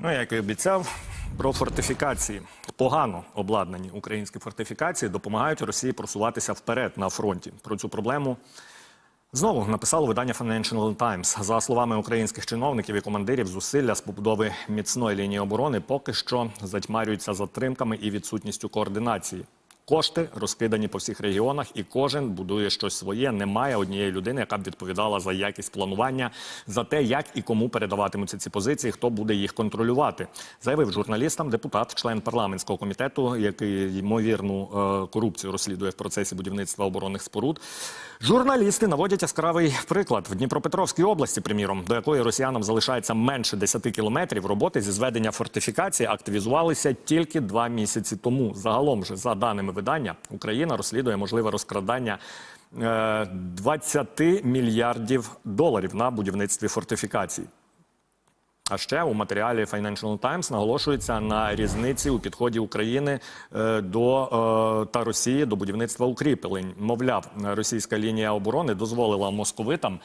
Ну, як і обіцяв, про фортифікації. Погано обладнані українські фортифікації допомагають Росії просуватися вперед на фронті. Про цю проблему знову написало видання Financial Times. За словами українських чиновників і командирів, зусилля з побудови міцної лінії оборони поки що затьмарюються затримками і відсутністю координації. Кошти розкидані по всіх регіонах, і кожен будує щось своє. Немає однієї людини, яка б відповідала за якість планування, за те, як і кому передаватимуться ці позиції, хто буде їх контролювати. Заявив журналістам депутат, член парламентського комітету, який ймовірну е, корупцію розслідує в процесі будівництва оборонних споруд. Журналісти наводять яскравий приклад в Дніпропетровській області, приміром, до якої росіянам залишається менше 10 кілометрів. Роботи зі зведення фортифікації активізувалися тільки два місяці тому. Загалом же, за даними видання, Україна розслідує можливе розкрадання. е, 20 мільярдів доларів на будівництві фортифікацій. А ще у матеріалі Financial Times наголошується на різниці у підході України е, до е, та Росії до будівництва укріплень. Мовляв, російська лінія оборони дозволила московитам.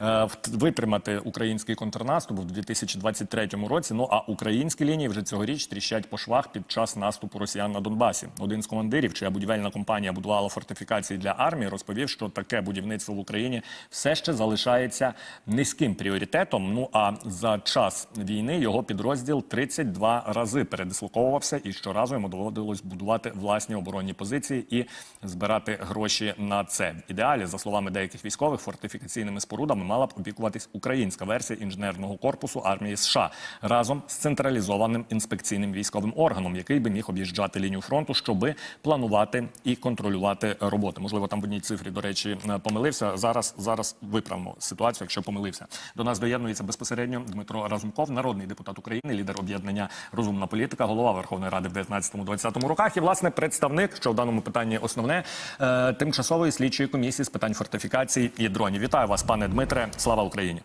Е, Витримати український контрнаступ в 2023 році. Ну а українські лінії вже цьогоріч тріщать по швах під час наступу росіян на Донбасі. Один з командирів, чия будівельна компанія будувала фортифікації для армії, розповів, що таке будівництво в Україні все ще залишається низьким пріоритетом. Ну а за час війни його підрозділ 32 рази передислоковувався, і щоразу йому доводилось будувати власні оборонні позиції і збирати гроші на це. В ідеалі, за словами деяких військових, фортифікаційними спорудами мала б опікуватись українська версія інженерного корпусу армії США разом з централізованим інспекційним військовим органом, який би міг об'їжджати лінію фронту, щоби планувати і контролювати роботи. Можливо, там в одній цифрі, до речі, е, помилився. Зараз зараз виправимо ситуацію, якщо помилився. До нас доєднується безпосередньо Дмитро Разумков, народний депутат України, лідер об'єднання Розумна політика, голова Верховної Ради в 19-20 роках і власне представник, що в даному питанні основне е, тимчасової слідчої комісії з питань фортифікації і дронів. Вітаю вас, пане Дмитре. Слава Україні!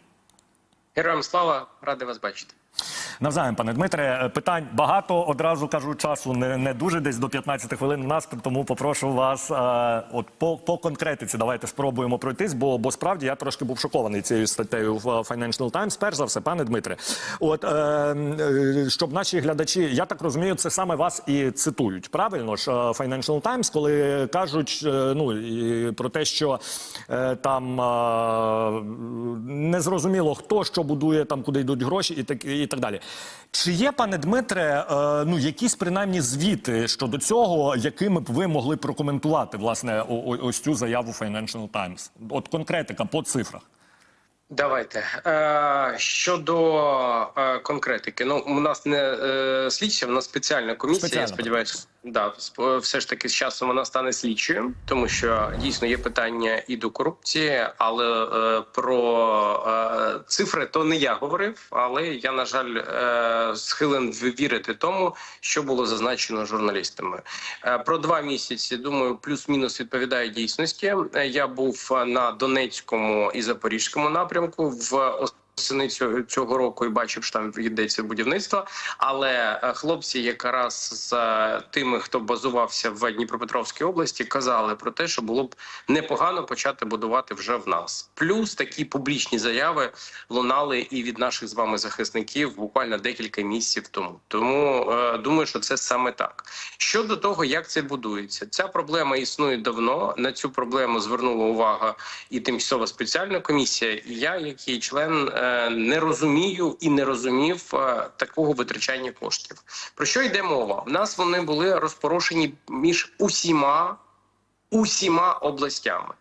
Героям слава, радий вас бачити. Навзаєм, пане Дмитре, е, питань багато. Одразу кажу, часу не, не дуже десь до 15 хвилин у нас, тому попрошу вас е, от по, по конкретиці. Давайте спробуємо пройтись, бо, бо справді я трошки був шокований цією статтею в е, Financial Times. Перш за все, пане Дмитре, от е, щоб наші глядачі, я так розумію, це саме вас і цитують. Правильно ж Financial Times, коли кажуть ну і про те, що е, там е, незрозуміло хто що будує, там куди йдуть гроші, і так і так далі. Чи є, пане Дмитре, е, ну якісь принаймні звіти щодо цього, якими б ви могли прокоментувати власне ось цю заяву Financial Times? От конкретика по цифрах. Давайте е, щодо е, конкретики. Ну у нас не е, слідча, у нас спеціальна комісія. Спеціальна. Я сподіваюся, да все ж таки з часом вона стане слідчою, тому що дійсно є питання і до корупції, але про цифри то не я говорив. Але я на жаль схилен вірити тому, що було зазначено журналістами. Про два місяці думаю, плюс-мінус відповідає дійсності. Я був на Донецькому і Запорізькому напрямку в Осени цього, року і бачив, що там йдеться будівництво. Але е, хлопці, якраз з е, тими, хто базувався в Дніпропетровській області, казали про те, що було б непогано почати будувати вже в нас. Плюс такі публічні заяви лунали і від наших з вами захисників буквально декілька місяців тому. Тому е, думаю, що це саме так. Щодо того, як це будується, ця проблема існує давно. На цю проблему звернула увагу і тимчасова спеціальна комісія. І я, як її член, е, не розумію і не розумів е, такого витрачання коштів. Про що йде мова? В нас вони були розпорошені між усіма усіма областями.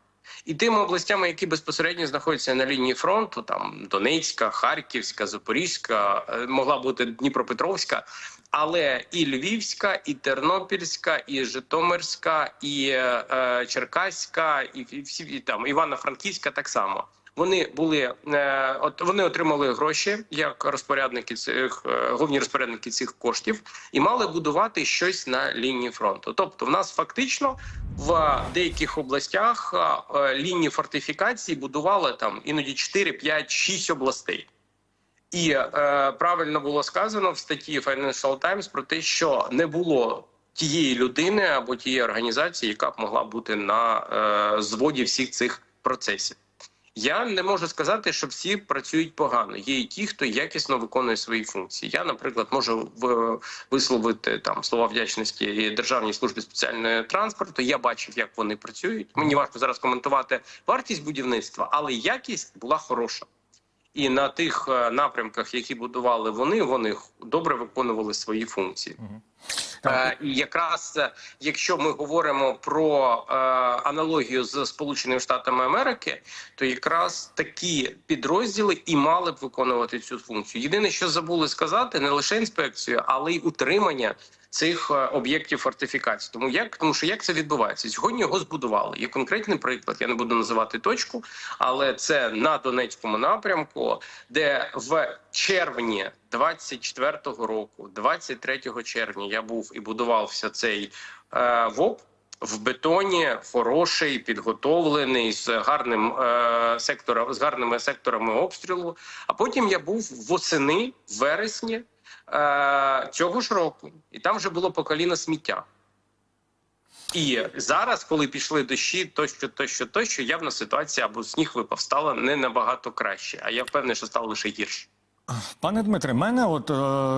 І тими областями, які безпосередньо знаходяться на лінії фронту, там Донецька, Харківська, Запорізька, е, могла бути Дніпропетровська, але і Львівська, і Тернопільська, і Житомирська, і е, е, Черкаська, і всі і там Івано-Франківська так само. Вони були е, от вони отримали гроші як розпорядники цих е, головні розпорядники цих коштів і мали будувати щось на лінії фронту. Тобто, в нас фактично в деяких областях е, лінії фортифікації будували там іноді 4, 5, 6 областей. І е, правильно було сказано в статті Financial Times про те, що не було тієї людини або тієї організації, яка б могла бути на е, зводі всіх цих процесів. Я не можу сказати, що всі працюють погано. Є і ті, хто якісно виконує свої функції. Я, наприклад, можу висловити там слова вдячності Державній службі спеціального транспорту. Я бачив, як вони працюють. Мені важко зараз коментувати вартість будівництва, але якість була хороша. І на тих е, напрямках, які будували вони, вони добре виконували свої функції. Е, І якраз е, якщо ми говоримо про е, аналогію з Сполученими Штатами Америки, то якраз такі підрозділи і мали б виконувати цю функцію. Єдине, що забули сказати, не лише інспекцію, але й утримання цих е, об'єктів фортифікації. Тому як тому, що як це відбувається? Сьогодні його збудували. Є конкретний приклад. Я не буду називати точку, але це на Донецькому напрямку, де в червні 24-го року, 23 червня, я був і будувався цей е, ВОП. В бетоні хороший, підготовлений з гарним е, сектором з гарними секторами обстрілу. А потім я був восени, в вересні е, цього ж року, і там вже було по коліна сміття. І зараз, коли пішли дощі, тощо, тощо, тощо, явно ситуація або сніг випав стала не набагато краще. А я впевнений, що стало лише гірше. Пане Дмитре, мене от е,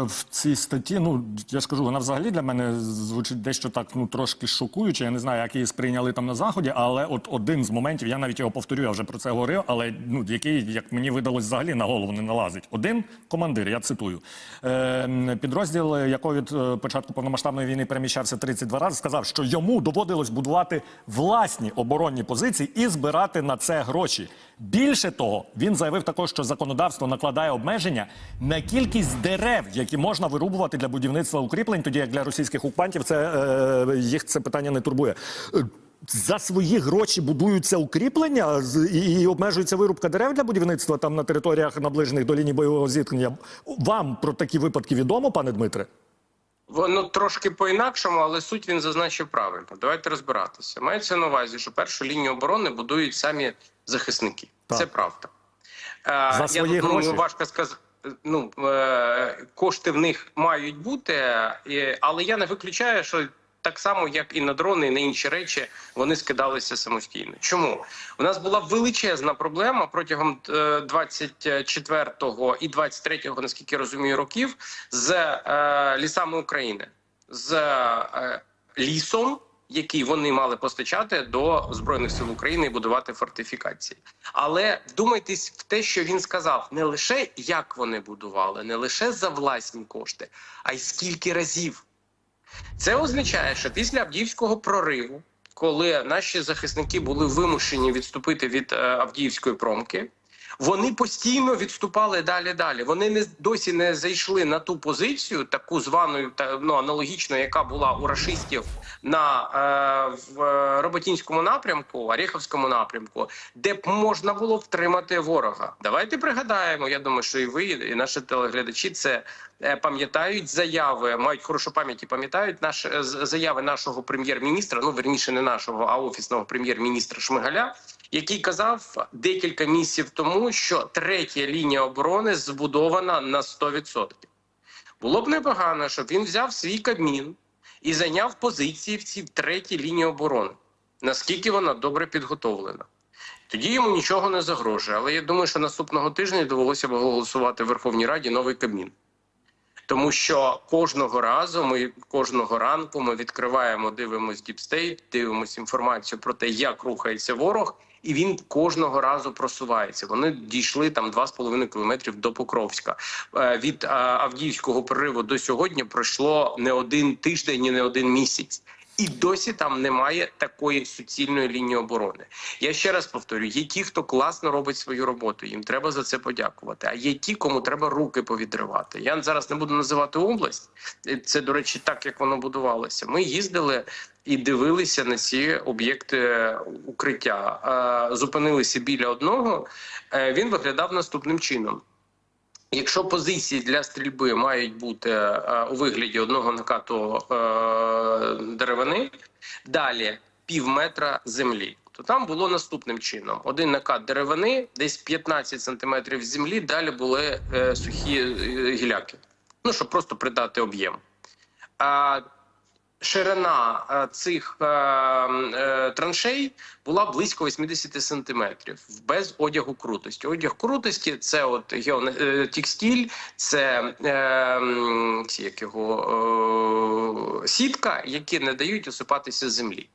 в цій статті, ну я ж кажу, вона взагалі для мене звучить дещо так, ну трошки шокуюче. Я не знаю, як її сприйняли там на заході, але от один з моментів, я навіть його повторю, я вже про це говорив, але ну який, як мені видалось, взагалі на голову не налазить. Один командир, я цитую, е, підрозділ, якого від е, початку повномасштабної війни переміщався 32 рази, сказав, що йому доводилось будувати власні оборонні позиції і збирати на це гроші. Більше того, він заявив також, що законодавство накладає обмеження на кількість дерев, які можна вирубувати для будівництва укріплень, тоді як для російських окупантів це е, їх це питання не турбує. Е, За свої гроші будуються укріплення і, і обмежується вирубка дерев для будівництва там на територіях наближених до лінії бойового зіткнення. Вам про такі випадки відомо, пане Дмитре? Воно трошки по-інакшому, але суть він зазначив правильно. Давайте розбиратися. Мається на увазі, що першу лінію оборони будують самі захисники. Так. Це правда. За Е, свої я думаю, гроші? важко сказати. Ну е, кошти в них мають бути, е, але я не виключаю, що так само, як і на дрони, і на інші речі, вони скидалися самостійно. Чому у нас була величезна проблема протягом е, 24-го і 23-го, наскільки я розумію, років з е, лісами України, з е, лісом, який вони мали постачати до збройних сил України і будувати фортифікації. Але вдумайтесь в те, що він сказав: не лише як вони будували, не лише за власні кошти, а й скільки разів. Це означає, що після Авдіївського прориву, коли наші захисники були вимушені відступити від е, Авдіївської промки, вони постійно відступали далі. Далі вони не досі не зайшли на ту позицію, таку звану та ну аналогічно, яка була у рашистів на е, в е, Роботінському напрямку, Оріховському напрямку, де б можна було втримати ворога. Давайте пригадаємо. Я думаю, що і ви, і наші телеглядачі це е, пам'ятають заяви, мають хорошу пам'ять і пам'ятають наш е, заяви нашого прем'єр-міністра. Ну верніше не нашого, а офісного прем'єр-міністра Шмигаля, який казав декілька місяців тому, що третя лінія оборони збудована на 100%. Було б непогано, щоб він взяв свій кабмін і зайняв позиції в цій третій лінії оборони. Наскільки вона добре підготовлена. Тоді йому нічого не загрожує. Але я думаю, що наступного тижня довелося б голосувати в Верховній Раді новий кабмін. Тому що кожного разу ми кожного ранку ми відкриваємо, дивимось діпстейт, дивимося інформацію про те, як рухається ворог, і він кожного разу просувається. Вони дійшли там 2,5 кілометрів до Покровська. Е, Від е, Авдіївського прориву до сьогодні пройшло не один тиждень, і не один місяць. І досі там немає такої суцільної лінії оборони. Я ще раз повторю: є ті, хто класно робить свою роботу. Їм треба за це подякувати. А є ті, кому треба руки повідривати. Я зараз не буду називати область. Це до речі, так як воно будувалося. Ми їздили і дивилися на ці об'єкти укриття. Е, Зупинилися біля одного. Е, Він виглядав наступним чином. Якщо позиції для стрільби мають бути е, у вигляді одного накату е, деревини, далі пів метра землі, то там було наступним чином: один накат деревини, десь 15 сантиметрів землі, далі були е, сухі гіляки. Ну щоб просто придати об'єм. А ширина е, цих е, е, траншей була близько 80 сантиметрів без одягу крутості. Одяг крутості це от е, текстиль, це як його сітка, які не дають осипатися землі.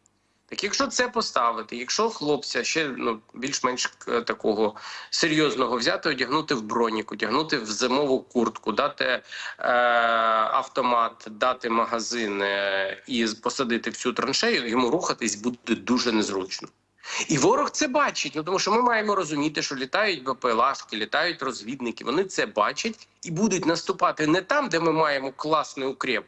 Так, якщо це поставити, якщо хлопця ще ну більш-менш е, такого серйозного взяти, одягнути в бронік, одягнути в зимову куртку, дати е, автомат, дати магазин е, і посадити в цю траншею, йому рухатись буде дуже незручно. І ворог це бачить. Ну тому що ми маємо розуміти, що літають БПЛАшки, літають розвідники. Вони це бачать і будуть наступати не там, де ми маємо класний укреп,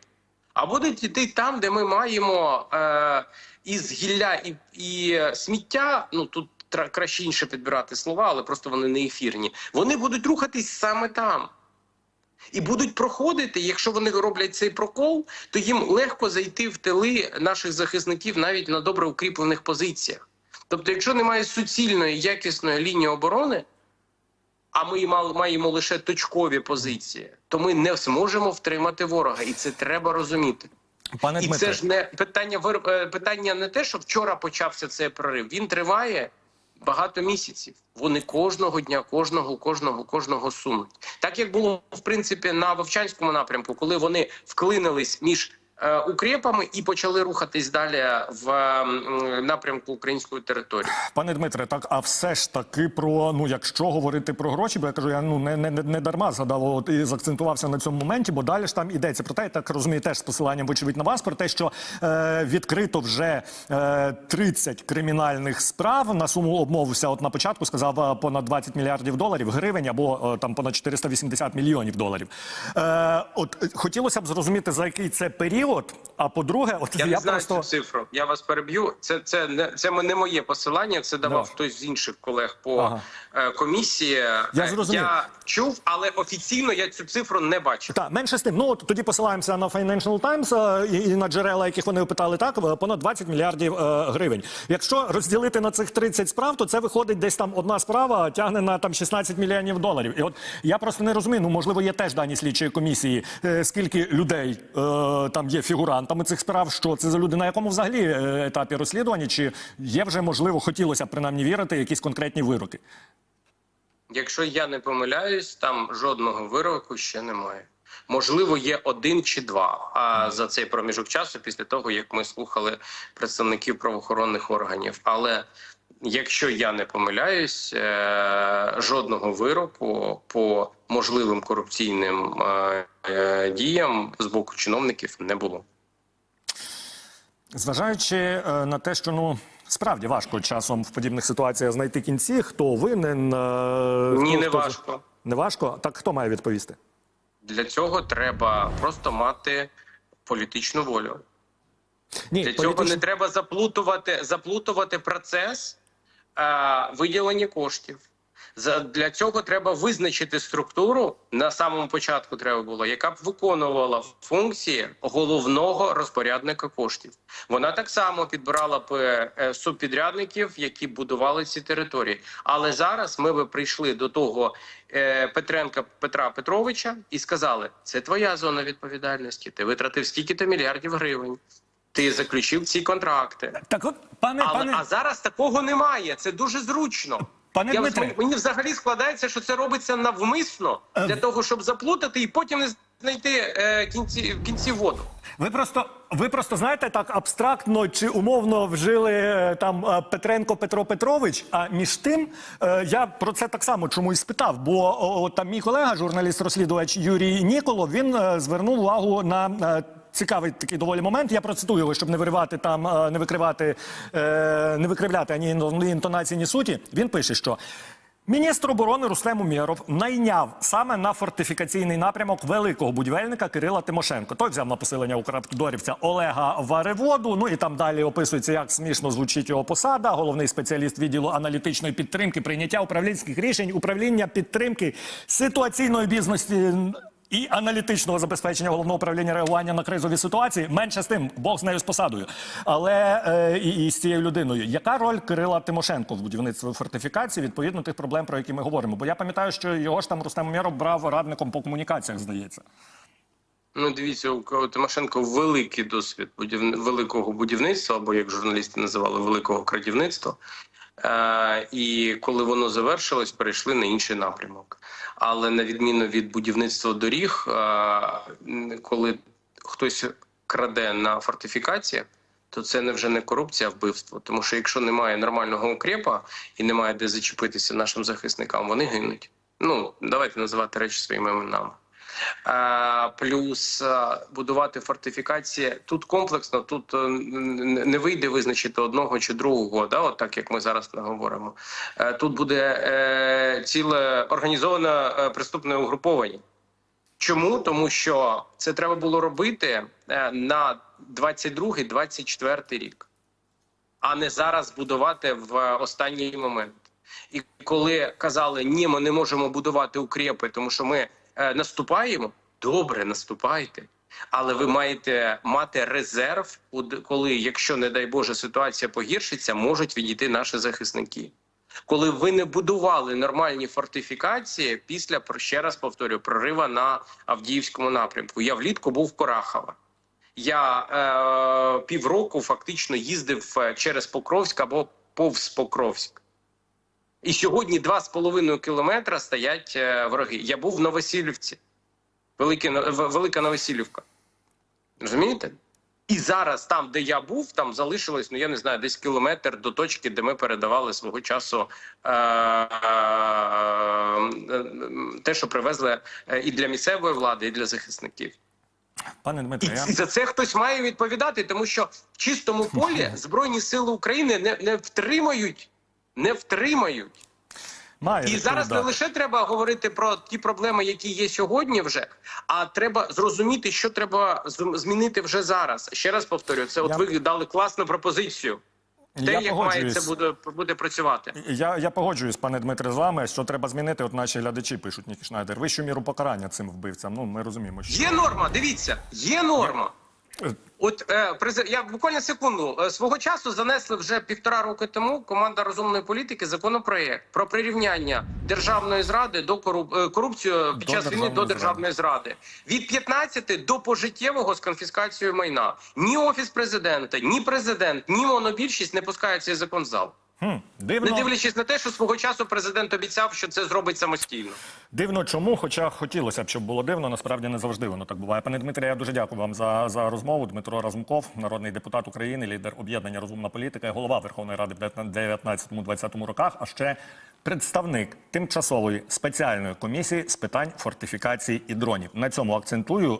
а будуть йти там, де ми маємо е, із гілля і, і сміття. Ну тут краще інше підбирати слова, але просто вони не ефірні. Вони будуть рухатись саме там. І будуть проходити, якщо вони роблять цей прокол, то їм легко зайти в тили наших захисників навіть на добре укріплених позиціях. Тобто, якщо немає суцільної якісної лінії оборони, а ми маємо лише точкові позиції, то ми не зможемо втримати ворога, і це треба розуміти. Пане І Дмитре, це ж не питання е, питання не те, що вчора почався цей прорив. Він триває багато місяців. Вони кожного дня, кожного, кожного, кожного сунуть. Так як було в принципі на Вовчанському напрямку, коли вони вклинились між е, укрепами і почали рухатись далі в напрямку української території. Пане Дмитре, так а все ж таки про ну, якщо говорити про гроші, бо я кажу, я ну не, не, не дарма згадав от, і закцентувався на цьому моменті, бо далі ж там ідеться про те, я так розумію, теж з посиланням вочевидь на вас, про те, що е, відкрито вже е, 30 кримінальних справ на суму обмовився. От на початку сказав е, понад 20 мільярдів доларів гривень або е, там понад 480 мільйонів доларів. Е, от е, хотілося б зрозуміти за який це період. А по-друге, от Я, я, не знаю просто цю цифру. Я вас переб'ю. Це це не це не моє посилання. Це давав Да. хтось з інших колег по Ага. е, комісії. Я Е, зрозумів. Я чув, але офіційно я цю цифру не бачив. Так, менше з тим. Ну от тоді посилаємося на Financial Times е, і, і на джерела, яких вони опитали так, понад 20 мільярдів е, гривень. Якщо розділити на цих 30 справ, то це виходить десь там одна справа тягне на там 16 мільйонів доларів. І от я просто не розумію. Ну можливо, є теж дані слідчої комісії, е, скільки людей е, там є фігурантами цих справ. Що це за люди, на якому взагалі е, етапі розслідування? Чи є вже можливо, хотілося б принаймні вірити, якісь конкретні вироки? Якщо я не помиляюсь, там жодного вироку ще немає. Можливо, є один чи два. А за цей проміжок часу, після того як ми слухали представників правоохоронних органів. Але якщо я не помиляюсь, е, жодного вироку по можливим корупційним е, е, діям з боку чиновників не було. Зважаючи на те, що ну справді важко часом в подібних ситуаціях знайти кінці, хто винен Ні, хто- не хто- важко. Не важко. Так хто має відповісти? Для цього треба просто мати політичну волю. Ні, Для цього не треба заплутувати, заплутувати процес виділення коштів. Для цього треба визначити структуру на самому початку. Треба було, яка б виконувала функції головного розпорядника коштів. Вона так само підбирала б е, субпідрядників, які будували ці території. Але зараз ми би прийшли до того е, Петренка Петра Петровича і сказали: це твоя зона відповідальності. Ти витратив стільки-то мільярдів гривень. Ти заключив ці контракти. Так, от пане Але пане а зараз такого немає. Це дуже зручно. Пане Я, Дмитре. мені взагалі складається, що це робиться навмисно Е, для того, щоб заплутати і потім не знайти е, кінці в кінці воду. Ви просто ви просто знаєте так абстрактно чи умовно вжили е, там е, Петренко Петро Петрович. А між тим е, я про це так само чомусь спитав. Бо о, о, там мій колега, журналіст-розслідувач Юрій Ніколов, він е, звернув увагу на. е, Цікавий такий доволі момент. Я процитую його, щоб не виривати там, е, не викривати, е, не викривляти ані інтонації, ні суті. Він пише, що Міністр оборони Рустем Умєров найняв саме на фортифікаційний напрямок великого будівельника Кирила Тимошенко. Той взяв на посилення Укравтодорівця Олега Вареводу. Ну і там далі описується, як смішно звучить його посада. Головний спеціаліст відділу аналітичної підтримки, прийняття управлінських рішень, управління підтримки ситуаційної бізнесу. І аналітичного забезпечення головного управління реагування на кризові ситуації менше з тим, Бог з нею з посадою, але е, і, і з цією людиною. Яка роль Кирила Тимошенко в будівництві фортифікації відповідно тих проблем, про які ми говоримо? Бо я пам'ятаю, що його ж там Рустем Умєров брав радником по комунікаціях, здається. Ну, дивіться, у Тимошенко великий досвід будівни... великого будівництва, або як журналісти називали великого крадівництва. Е, і коли воно завершилось, перейшли на інший напрямок. Але на відміну від будівництва доріг, коли хтось краде на фортифікації, то це не вже не корупція, а вбивство. Тому що якщо немає нормального укрепа і немає де зачепитися нашим захисникам, вони гинуть. Ну давайте називати речі своїми іменами. Е, Плюс е, будувати фортифікації тут комплексно, тут е, не вийде визначити одного чи другого, да, от так як ми зараз говоримо. Тут буде ціле організоване преступне угруповання. Чому? Тому що це треба було робити на 22-24 рік, а не зараз будувати в останній момент. І коли казали, ні, ми не можемо будувати укріпи, тому що ми наступаємо, добре, наступайте. Але ви маєте мати резерв, коли, якщо, не дай Боже, ситуація погіршиться, можуть відійти наші захисники. Коли ви не будували нормальні фортифікації після ще раз повторю прорива на Авдіївському напрямку. Я влітку був в Корахова. Я е, півроку фактично їздив е, через Покровськ або повз Покровськ. І сьогодні два з половиною кілометра стоять е, вороги. Я був в Новосілівці, Велике, Велика Новосілівка. Розумієте? І зараз, там, де я був, там залишилось, ну я не знаю, десь кілометр до точки, де ми передавали свого часу е- е- те, що привезли е, і для місцевої влади, і для захисників. Пане І Дмитре, я... за це хтось має відповідати, тому що в чистому полі Збройні Сили України не, не втримають, не втримають. має І зараз не лише треба говорити про ті проблеми, які є сьогодні, вже а треба зрозуміти, що треба змінити вже зараз. Ще раз повторю, це от Я- ви дали класну пропозицію. Те, Я як має це буде, буде працювати. Я, я погоджуюсь, пане Дмитре, з вами, що треба змінити. От наші глядачі пишуть Нікі Шнайдер. Вищу міру покарання цим вбивцям. Ну, ми розуміємо, що Є норма, дивіться, є норма. От е, я буквально секунду Е, свого часу занесли вже півтора роки тому команда розумної політики законопроект про прирівняння державної зради до коруп... корупції під До час війни до державної зради від 15 до пожиттєвого з конфіскацією майна. Ні офіс президента, ні президент, ні монобільшість не пускають цей закон в зал. Хм, Не дивлячись на те, що свого часу президент обіцяв, що це зробить самостійно. дивно, чому, хоча хотілося б, щоб було дивно, насправді не завжди воно так буває. Пане Дмитре, я дуже дякую вам за, за розмову. Дмитро Разумков, народний депутат України, лідер об'єднання Розумна політика, голова Верховної Ради в 19-20 роках, а ще представник тимчасової спеціальної комісії з питань фортифікації і дронів. На цьому акцентую.